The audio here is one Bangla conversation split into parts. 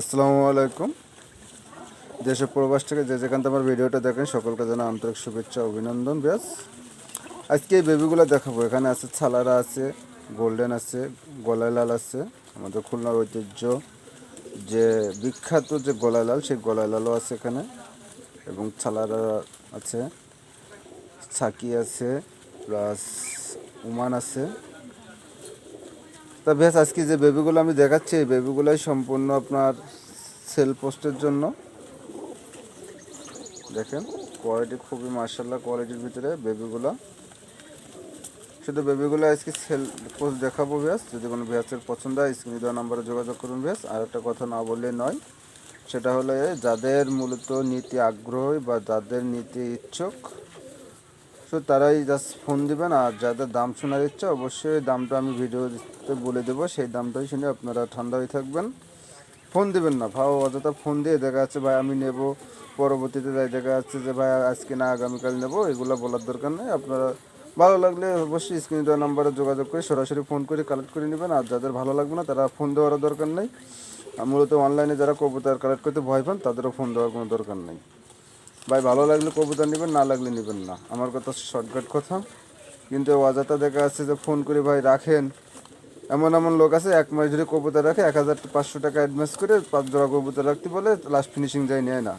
আসসালামু আলাইকুম। দেশের প্রবাস থেকে যে যেখান থেকে আমার ভিডিওটা দেখেন, সকলকে জানা আন্তরিক শুভেচ্ছা, অভিনন্দন, ব্যাস। আজকে এই বেবিগুলো দেখাবো। এখানে আছে ছালারা আছে গোল্ডেন আছে, গলায় লাল আছে। আমাদের খুলনার ঐতিহ্য যে বিখ্যাত যে গলায় লাল, সেই গলায় লালও আছে এখানে। এবং ছালারা আছে, ছাকি আছে, প্লাস উমান আছে। তা বেশ, আজকে যে বেবিগুলো আমি দেখাচ্ছি, এই বেবিগুলোই সম্পূর্ণ আপনার সেল পোস্টের জন্য। দেখেন কোয়ালিটি খুবই মার্শাল্লাহ কোয়ালিটির ভিতরে বেবিগুলো শুধু বেবিগুলো আজকে সেল পোস্ট দেখাবো ব্যাস যদি কোনো ব্যাসের পছন্দ হয় স্ক্রিনে দেওয়া নাম্বারে যোগাযোগ করুন ব্যাস আর একটা কথা না বললে নয়, সেটা হলো যাদের মূলত নীতি আগ্রহী বা যাদের নীতি ইচ্ছুক তো তারাই জাস্ট ফোন দিবেন আর যাদের দাম শোনার ইচ্ছা অবশ্যই দামটা আমি ভিডিওতে বলে দেবো। সেই দামটাই শুনে আপনারা ঠান্ডা হয়ে থাকবেন। ফোন দিবেন না। ভাও অযথা ফোন দিয়ে দেখা যাচ্ছে, ভাই, আমি নেব। পরবর্তীতে দেখা যাচ্ছে যে, ভাই, আজকে না, আগামীকাল নেব। এগুলো বলার দরকার নেই। আপনারা ভালো লাগলে অবশ্যই স্ক্রিন দেওয়া নাম্বারে যোগাযোগ করে সরাসরি ফোন করে কালেক্ট করে নেবেন। আর যাদের ভালো লাগবে না, তারা ফোন দেওয়ারও দরকার নেই। মূলত অনলাইনে যারা কবুতর কালেক্ট করতে ভয় পান, তাদেরও ফোন দেওয়ার কোনো দরকার নেই। ভাই, ভালো লাগলে কবুতর নেবেন, না লাগলে নেবেন না। আমার কথা শর্টকাট কথা। কিন্তু অযথা দেখা যাচ্ছে যে ফোন করে ভাই রাখেন। এমন এমন লোক আছে, এক মাস ধরে কবুতর রাখে, এক হাজার পাঁচশো টাকা অ্যাডভান্স করে পাঁচ জোড়া কবুতর রাখতে বলে লাস্ট ফিনিশিং যায় নেয় না।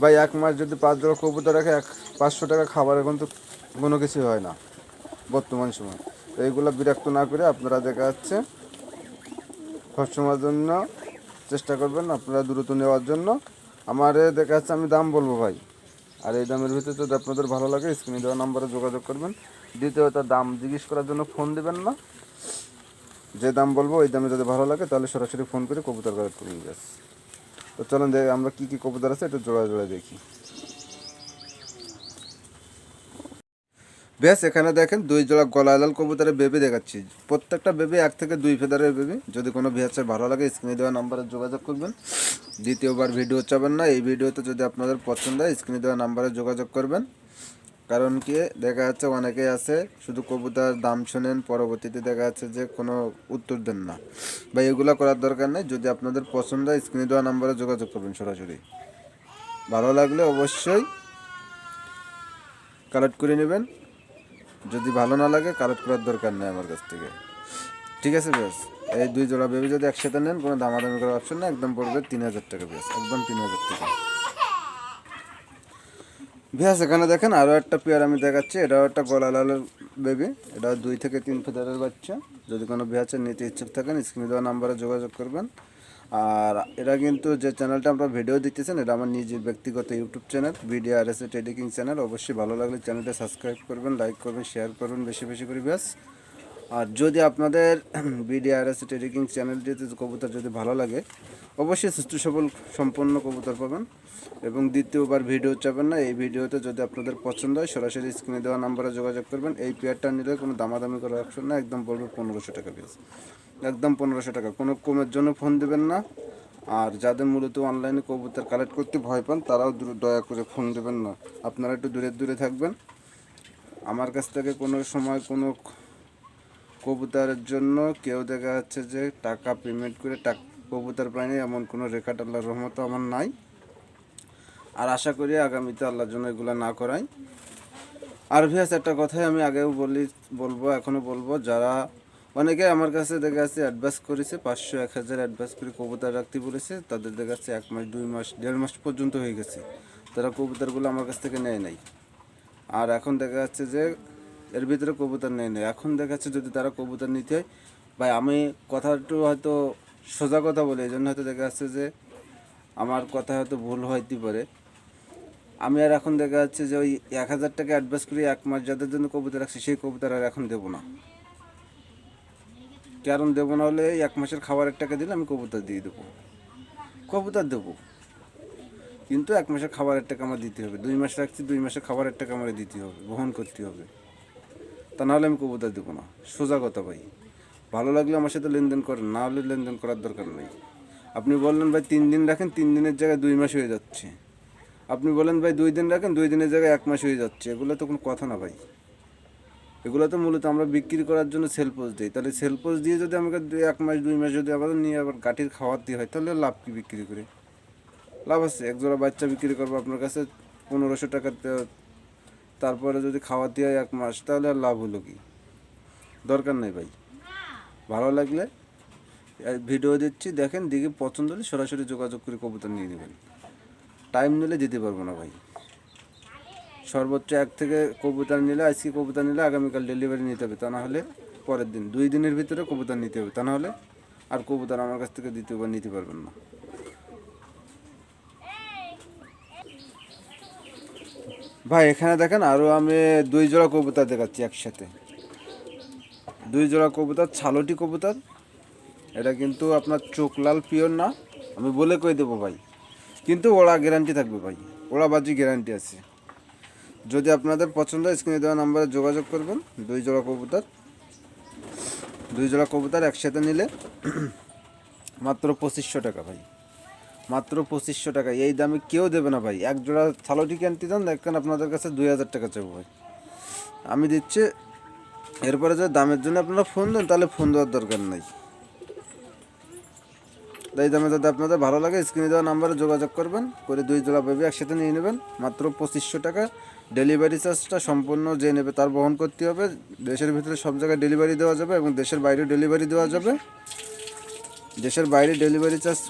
ভাই, এক মাস যদি পাঁচ জোড়া কবুতর রাখে, এক পাঁচশো টাকা খাবার এখন তো কোনো কিছু হয় না, বর্তমান সময়। তো এইগুলো বিরক্ত না করে আপনারা দেখা যাচ্ছে সবসময়ের জন্য চেষ্টা করবেন আপনারা দ্রুত নেওয়ার জন্য। আমারে দেখা যাচ্ছে আমি দাম বলব ভাই। আর এই দামের ভিতরে যদি আপনাদের ভালো লাগে স্ক্রিনে দেওয়া নাম্বারে যোগাযোগ করবেন। দ্বিতীয়ত দাম জিজ্ঞেস করার জন্য ফোন দেবেন না। যে দাম বলব, ওই দামে যদি ভালো লাগে, তাহলে সরাসরি ফোন করে কবুতর কালেক্ট নিয়ে ব্যাস তো চলুন দেখ আমরা কী কী কবুতর আছে, একটু জোড়া জোড়া দেখি। বেশ, এখানে দেখেন দুই জোড়া গলায় লাল কবুতরের বেবি দেখাচ্ছি। প্রত্যেকটা বেবি এক থেকে দুই ফেদারের বেবি যদি কোনো বিহাসের ভালো লাগে স্ক্রিনে দেওয়া নাম্বারে যোগাযোগ করবেন। দ্বিতীয়বার ভিডিও চাবেন না, এই ভিডিওতে যদি আপনাদের পছন্দ হয় স্ক্রিনে দেওয়া নাম্বারে যোগাযোগ করবেন। কারণ কি, দেখা যাচ্ছে অনেকেই আছে, শুধু কবুতার দাম শোনেন, পরবর্তীতে দেখা যাচ্ছে যে কোনো উত্তর দেন না। বা এগুলো করার দরকার নেই, যদি আপনাদের পছন্দ হয় স্ক্রিনে দেওয়া নাম্বারে যোগাযোগ করবেন সরাসরি। ভালো লাগলে অবশ্যই কালেক্ট করে নেবেন। যদি ভালো না লাগে কালেক্ট করার দরকার নেই আমার কাছ থেকে। ঠিক আছে বেশ? এই দুই জোড়া বেবি যদি একসাথে নেন, কোনো দামাদামি করার অপশন না একদম পড়বে তিন হাজার টাকা বেশ, একদম তিন হাজার টাকা। বেশ, এখানে দেখেন আরও একটা পেয়ার আমি দেখাচ্ছি, এটাও একটা গলা লালের বেবি এটাও দুই থেকে তিন ফেদারের বাচ্চা। যদি কোনো ভ্যাচের নিতে ইচ্ছুক থাকেন স্ক্রিনে দেওয়া নাম্বারে যোগাযোগ করবেন। আর এটা কিন্তু যে চ্যানেলটা আমরা ভিডিও দিতেছেন, এটা আমার নিজের ব্যক্তিগত YouTube channel video R S trading channel অবশ্যই ভালো লাগলে চ্যানেলটা সাবস্ক্রাইব করবেন লাইক করবেন শেয়ার করবেন, বেশি বেশি করে ব্যাস আর যদি আপনাদের বিডিআরএস ট্রেডিং চ্যানেলটিতে কবুতর যদি ভালো লাগে, অবশ্যই সুস্থ সবল সম্পন্ন কবুতর পাবেন। এবং দ্বিতীয়বার ভিডিও চাবেন না, এই ভিডিওতে যদি আপনাদের পছন্দ হয়, সরাসরি স্ক্রিনে দেওয়া নাম্বারে যোগাযোগ করবেন। এই পেয়ারটা নিলে কোনো দামাদামি করার অপশন না একদম পড়বে পনেরোশো টাকা পিস একদম পনেরোশো টাকা, কোনো কমের জন্য ফোন দেবেন না। আর যাদের মূলত অনলাইনে কবুতর কালেক্ট করতে ভয় পান, তারাও দয়া করে ফোন দেবেন না। আপনারা একটু দূরে দূরে থাকবেন। আমার কাছ থেকে কোনো সময় কোনো কবুতরের জন্য কেউ দেখা যাচ্ছে যে টাকা পেমেন্ট করে টাকা, কবুতর পায়নি, এমন কোনো রেখাট আল্লাহর রহমত আমার নাই। আর আশা করি আগামীতে আল্লাহর জন্য এগুলো না করাই। আর ভিয়াস, একটা কথাই আমি আগেও বলি, বলব এখনও বলব, যারা অনেকে আমার কাছে দেখা যাচ্ছে অ্যাডভান্স করেছে, পাঁচশো এক হাজার অ্যাডভান্স করে কবুতর রাখতে বলেছে, তাদের দেখা যাচ্ছে এক মাস, দুই মাস, দেড় মাস পর্যন্ত হয়ে গেছে। তারা কবুতরগুলো আমার কাছ থেকে নেয় নাই। আর এখন দেখা যাচ্ছে যে এর ভিতরে কবুতর নেই নেই। এখন দেখা যাচ্ছে যদি তারা কবুতর নিতে হয়। ভাই, আমি কথা একটু হয়তো সোজা কথা বলি, এই জন্য হয়তো দেখা যাচ্ছে যে আমার কথা হয়তো ভুল হইতে পারে। আমি আর এখন দেখা যাচ্ছে যে ওই এক হাজার টাকা অ্যাডভান্স করি এক মাস যাদের জন্য কবুতর রাখছি, সেই কবুতর আর এখন দেবো না। কারণ দেবো না হলে এক মাসের খাবারের টাকা দিলে আমি কবুতর দিয়ে দেবো। কবুতর দেবো। কিন্তু এক মাসের খাবারের টাকা আমার দিতে হবে। দুই মাস রাখছি, দুই মাসের খাবারের টাকা আমার দিতে হবে, বহন করতে হবে। তা নাহলে আমি কবুতর দেবো না। সোজা কথা ভাই। ভালো লাগলে আমার সাথে লেনদেন করেন, না হলে লেনদেন করার দরকার নেই। আপনি বললেন ভাই তিন দিন রাখেন, তিন দিনের জায়গায় দুই মাস হয়ে যাচ্ছে। আপনি বলেন ভাই দুই দিন রাখেন, দুই দিনের জায়গায় এক মাস হয়ে যাচ্ছে। এগুলো তো কোনো কথা না ভাই। এগুলো তো মূলত আমরা বিক্রি করার জন্য সেল পোজ দিই। তাহলে সেল পোজ দিয়ে যদি আমাকে এক মাস, দুই মাস যদি আবার নিয়ে আবার গাঠির খাওয়াতে হয়, তাহলে লাভ কি বিক্রি করে? লাভ আছে। এক জোড়া বাচ্চা বিক্রি করব আপনার কাছে, পনেরোশো টাকাতে তারপরে যদি খাওয়াতে হয় এক মাস, তাহলে আর লাভ হলো কি? দরকার নেই ভাই। ভালো লাগলে ভিডিও দিচ্ছি দেখেন দিকে পছন্দ হলে সরাসরি যোগাযোগ করে কবুতর নিয়ে নেবেন। টাইম নিলে দিতে পারব না ভাই। সর্বোচ্চ এক থেকে কবুতর নিলে, আজকে কবুতর নিলে আগামীকাল ডেলিভারি নিতে হবে, তা না হলে পরের দিন, দুই দিনের ভিতরে কবুতর নিতে হবে, তা না হলে আর কবুতর আমার কাছ থেকে দ্বিতীয়বার নিতে পারবেন না। ভাই, এখানে দেখেন আরও আমি দুই জোড়া কবুতর দেখাচ্ছি একসাথে। দুই জোড়া কবুতর, ছালটি কবুতর। এটা কিন্তু আপনার চোখ লাল, পিওর না। আমি বলে কই দেবো ভাই। কিন্তু ওরা গ্যারান্টি থাকবে ভাই। ওরা বাজি গ্যারান্টি আছে। যদি আপনাদের পছন্দ স্ক্রিনে দেওয়া নাম্বারে যোগাযোগ করবেন। দুই জোড়া কবুতর। দুই জোড়া কবুতর একসাথে নিলে মাত্র পঁচিশশো টাকা ভাই। মাত্র পঁচিশশো টাকা। এই দামে কেউ দেবে না ভাই। এক জোড়া থালোটি কিনতে যান দেখেন আপনাদের কাছে দুই হাজার টাকা চাবো ভাই। আমি দিচ্ছি, এরপরে যদি দামের জন্য আপনারা ফোন দেন, তাহলে ফোন দেওয়ার দরকার নাই। এই দামে যদি আপনাদের ভালো লাগে স্ক্রিনে দেওয়া নাম্বারে যোগাযোগ করবেন, করে দুই জোড়া বেবি একসাথে নিয়ে নেবেন। মাত্র পঁচিশশো টাকা। ডেলিভারি চার্জটা সম্পূর্ণ যে নেবে তার বহন করতে হবে। দেশের ভিতরে সব জায়গায় ডেলিভারি দেওয়া যাবে এবং দেশের বাইরে ডেলিভারি দেওয়া যাবে। দেশের বাইরে ডেলিভারি চার্জ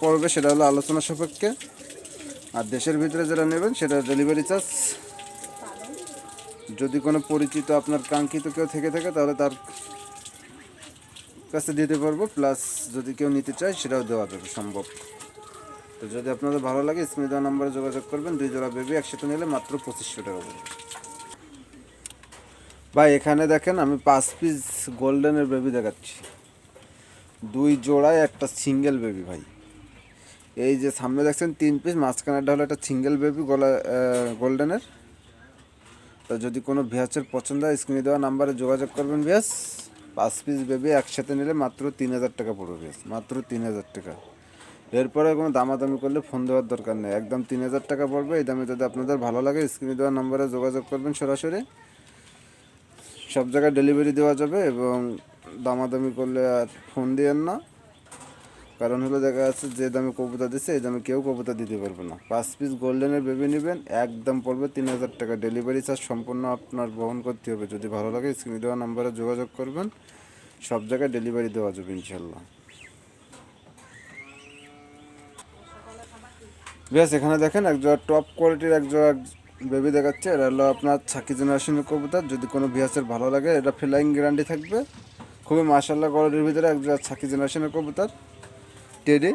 পড়বে, সেটা হলো আলোচনা সাপেক্ষে। আর দেশের ভিতরে যেটা নেবেন, সেটা ডেলিভারি চার্জ যদি কোনো পরিচিত আপনার কাঙ্ক্ষিত কেউ থেকে থাকে, তাহলে তার কাছে দিতে পারব। প্লাস যদি কেউ নিতে চায়, সেটাও দেওয়া যাবে, সম্ভব। তো যদি আপনাদের ভালো লাগে, স্ক্রিনে দেওয়া নাম্বারে যোগাযোগ করবেন। দুই জোড়া বেবি একসাথে নিলে মাত্র পঁচিশশো টাকা পড়বে। ভাই, এখানে দেখেন, আমি পাঁচ পিস গোল্ডেনের বেবি দেখাচ্ছি। দুই জোড়ায় একটা সিঙ্গেল বেবি ভাই। এই যে সামনে দেখছেন তিন পিস মাঝখানেরটা হলো একটা সিঙ্গেল বেবি গলা গোল্ডেনের তো যদি কোনো ভিয়াসের পছন্দ হয় স্ক্রিনে দেওয়া নাম্বারে যোগাযোগ করবেন ভিয়াস পাঁচ পিস বেবি একসাথে নিলে মাত্র তিন হাজার টাকা পড়বে ভিয়াস মাত্র তিন হাজার টাকা। এরপরে কোনো দামাদামি করলে ফোন দেওয়ার দরকার নেই, একদম তিন হাজার টাকা পড়বে। এই দামে যদি আপনাদের ভালো লাগে স্ক্রিনে দেওয়া নাম্বারে যোগাযোগ করবেন সরাসরি। সব জায়গায় ডেলিভারি দেওয়া যাবে এবং দামাদামি করলে আর ফোন দিয়েন না। কারণ হলো দেখা যাচ্ছে যে দামে কবুতা দিচ্ছে, এই দামে কেউ কবুতা দিতে পারবে না। পাঁচ পিস গোল্ডেনের বেবি নেবেন একদম পড়বে তিন হাজার টাকা। ডেলিভারি চার্জ সম্পূর্ণ আপনার বহন করতে হবে। যদি ভালো লাগে স্ক্রিনে দেওয়া নাম্বারে যোগাযোগ করবেন। সব জায়গায় ডেলিভারি দেওয়া যাবে ইনশাল্লাহ বেশ, এখানে দেখেন এক জোড়া টপ কোয়ালিটির এক জোড়া বেবি দেখাচ্ছে। এটা হলো আপনার ছাকি জেনারেশনের কবুতর। যদি কোনো ভিয়াসের ভালো লাগে, এটা ফ্লাইং গ্যারান্টি থাকবে। খুবই মার্শাল্লাহ কোয়ালিটির ভিতরে এক ছাকি জেনারেশনের কবুতর, টেডি।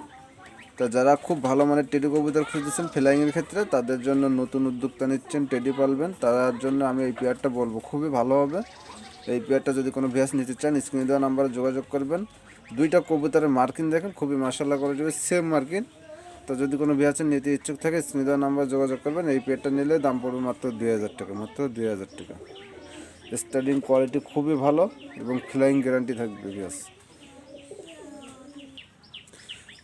তা যারা খুব ভালো মানের টেডি কবুতর খুঁজেছেন ফ্লাইংয়ের ক্ষেত্রে, তাদের জন্য নতুন উদ্যোক্তা নিচ্ছেন টেডি পালবেন। তার জন্য আমি এই পেয়ারটা বলব, খুবই ভালো হবে। এই পেয়ারটা যদি কোনো ভিয়াস নিতে চান স্ক্রিনে দেওয়া নাম্বারে যোগাযোগ করবেন। দুইটা কবুতরের মার্কিন দেখেন, খুবই মার্শাল্লাহ কোয়ালিটির সেম মার্কিন। তো যদি কোনো ভিয়াসের নিতে ইচ্ছুক থাকে দেওয়া নাম্বার যোগাযোগ করবেন। এই পেয়ারটা নিলে দাম পড়বে মাত্র দুই হাজার টাকা, মাত্র দুই হাজার টাকা। স্টার্টিং কোয়ালিটি খুবই ভালো এবং ফ্লাইং গ্যারান্টি থাকবে গ্যাস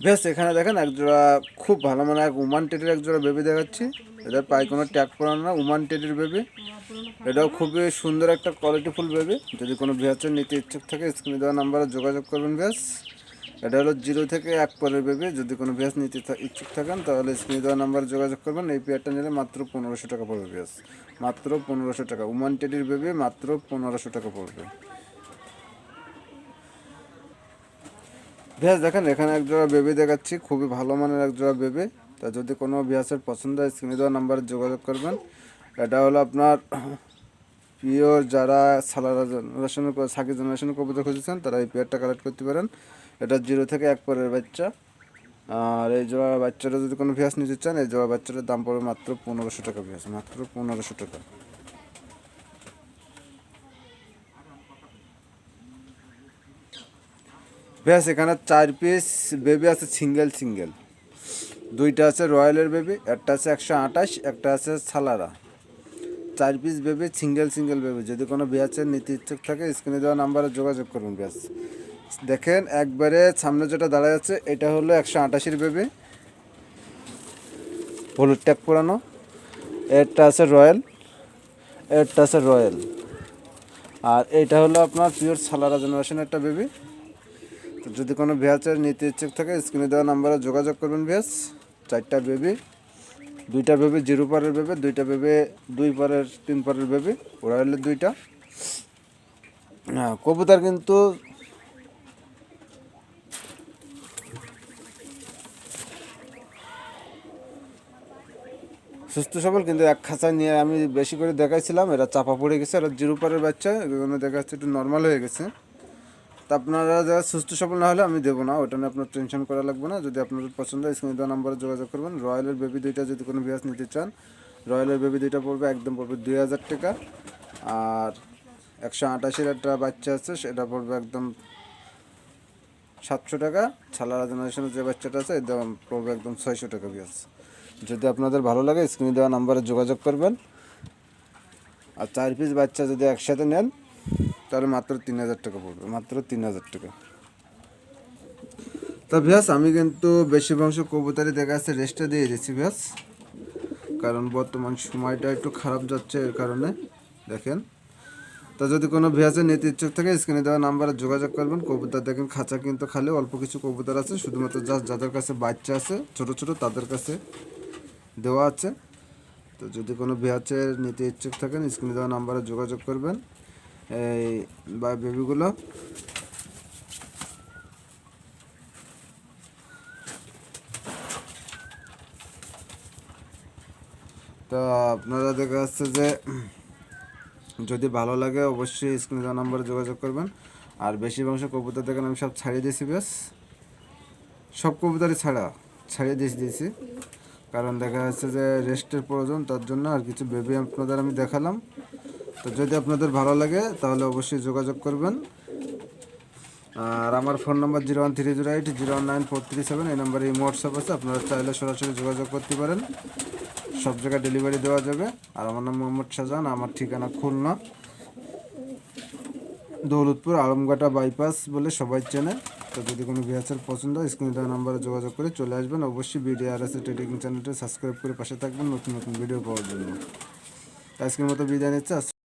বেশ, এখানে দেখেন একজোড়া খুব ভালো মানে এক উমান টেটের এক জোড়া বেবি দেখাচ্ছি। এটার পায়ে কোনো ট্যাগ পড়ানো না উমান টেটের বেবি এটাও খুবই সুন্দর একটা কোয়ালিটিফুল বেবি যদি কোনো ভিয়াচের নিতে ইচ্ছুক থাকে স্ক্রিনে দেওয়া নাম্বারে যোগাযোগ করবেন ব্যাস এটা হলো জিরো থেকে এক পরের বেবি। যদি কোনো ভিয়াস নিতে ইচ্ছুক থাকেন, তাহলে স্ক্রিনে দেওয়া নাম্বারে যোগাযোগ করবেন। এই পেয়ারটা নিলে মাত্র পনেরোশো টাকা পড়বে ভিয়াস মাত্র পনেরোশো টাকা। উমান টেডির বেবি মাত্র পনেরোশো টাকা পড়বে। ভেজ দেখেন, এখানে এক জোড়া বেবি দেখাচ্ছি। খুবই ভালো মানের এক জোড়া বেবি। তা যদি কোনো ভিয়াসের পছন্দ হয়, স্ক্রিনে দেওয়া নাম্বারে যোগাযোগ করবেন। এটা হলো আপনার প্রিয় যারা সালারা জেনারেশনের সাকি জেনারেশনের কবিতা খুঁজেছেন, তারা এই পেয়ারটা কালেক্ট করতে পারেন। এটা জিরো থেকে এক পরের বাচ্চা। আর এই জোড়া বাচ্চাটা যদি কোনো ভিয়াস নিতে চান, এই জোড়া বাচ্চাটার দাম পড়বে মাত্র পনেরোশো টাকা ভিয়াস মাত্র পনেরোশো টাকা। ব্যাস এখানে চার পিস বেবি আছে সিঙ্গেল সিঙ্গেল দুইটা আছে রয়্যালের বেবি একটা আছে একশো আঠাশ, একটা আছে সালারা। চার piece baby single single baby যদি কোনো বিয়াচের নিতে ইচ্ছুক থাকে স্ক্রিনে দেওয়া নাম্বারে যোগাযোগ করুন ব্যাস দেখেন, একবারে সামনে যেটা দাঁড়ায় আছে, এটা হলো একশো আটাশির বেবি। হলুদ ট্যাগ পোড়ানো এরটা আছে রয়্যাল। এরটা আছে রয়্যাল। আর এইটা হলো আপনার পিওর সালারা জেনারেশন একটা বেবি। তো যদি কোনো ভেয়াচের নিতে ইচ্ছুক থাকে, স্ক্রিনে দেওয়া নাম্বারে যোগাযোগ করবেন ভেজ চারটা বেবি, দুইটা বেবি জিরো পারের বেবি, দুইটা বেবি দুই পারের, তিন পারের বেবি হলো দুইটা। হ্যাঁ কবুতর কিন্তু সুস্থ সবল, কিন্তু এক খাঁচা নিয়ে আমি বেশি করে দেখাইছিলাম, এরা চাপা পড়ে গেছে, এরা জিরো পারের বাচ্চা এগুলো দেখা যাচ্ছে একটু নর্মাল হয়ে গেছে। তা আপনারা যারা সুস্থ সবল না হলে আমি দেবো না, ওটা নিয়ে আপনার টেনশন করা লাগবে না। যদি আপনাদের পছন্দ হয়, স্ক্রিনে দেওয়া নাম্বারে যোগাযোগ করবেন। রয়্যালের বেবি দুইটা যদি কোনো বিয়াস নিতে চান, রয়্যালের বেবি দুইটা পড়বে, একদম পড়বে দুই হাজার টাকা। আর একশো আটাশির একটা বাচ্চা আছে, সেটা পড়বে একদম সাতশো টাকা। ছালারা জেনারেশনের যে বাচ্চাটা আছে এর দাম পড়বে একদম ছয়শো টাকা বিয়াস যদি আপনাদের ভালো লাগে স্ক্রিনে দেওয়া নাম্বারে যোগাযোগ করবেন। আর চার পিস বাচ্চা যদি একসাথে নেন, তাহলে মাত্র তিন হাজার টাকা পড়বে, মাত্র তিন হাজার টাকা। তা ভিয়াস আমি কিন্তু বেশি অংশ কবুতারি দেখা যাচ্ছে রেস্টে দিয়ে দিচ্ছি ভিয়াস কারণ বর্তমান সময়টা একটু খারাপ যাচ্ছে এর কারণে, দেখেন। তা যদি কোনো ভিয়াসের নিতে ইচ্ছুক থাকে স্ক্রিনে দেওয়া নাম্বারে যোগাযোগ করবেন। কবুতর দেখেন, খাঁচা কিন্তু খালি, অল্প কিছু কবুতর আছে, শুধুমাত্র জাস্ট যাদের কাছে বাচ্চা আছে, ছোট ছোট তাদের কাছে দেওয়া আছে। তো যদি কোনো ভিয়াচের নিতে ইচ্ছুক থাকেন, স্ক্রিনে দেওয়া নাম্বারে যোগাযোগ করবেন। এই বা বেবিগুলো। তো আপনারা দেখা যাচ্ছে যে, যদি ভালো লাগে অবশ্যই স্ক্রিনে দেওয়া নাম্বারে যোগাযোগ করবেন। আর বেশি অংশ কবুতর দেখেন, আমি সব ছাড়িয়ে দিয়েছি, বেশ। সব কবুতরই ছাড়া, ছাড়িয়ে দিয়েছি দিয়েছি। কারণ দেখা যাচ্ছে যে রেস্টের প্রয়োজন, তার জন্য আর কিছু বেবি আপনাদের আমি দেখালাম। তো যদি আপনাদের ভালো লাগে, তাহলে অবশ্যই যোগাযোগ করবেন। আর আমার phone number zero one three zero eight, zero one nine four three seven, এই নাম্বারে এই হোয়াটসঅ্যাপ আছে, আপনারা চাইলে সরাসরি যোগাযোগ করতে পারেন। সব জায়গায় ডেলিভারি দেওয়া যাবে। আর আমার নাম মোহাম্মদ শাহজাহান, আমার ঠিকানা খুলনা। দৌলতপুর আলমঘাটা বাইপাস বলে সবাই চেনে। তো যদি কোনো ভিআসএল পছন্দ হয় স্ক্রিনে দেওয়া নাম্বারে যোগাযোগ করে চলে আসবেন। অবশ্যই ভিডিও আর এস ট্রেডিং চ্যানেলটি সাবস্ক্রাইব করে পাশে থাকবেন নতুন নতুন ভিডিও পাওয়ার জন্য। আজকের মতো বিদায় নিচ্ছে।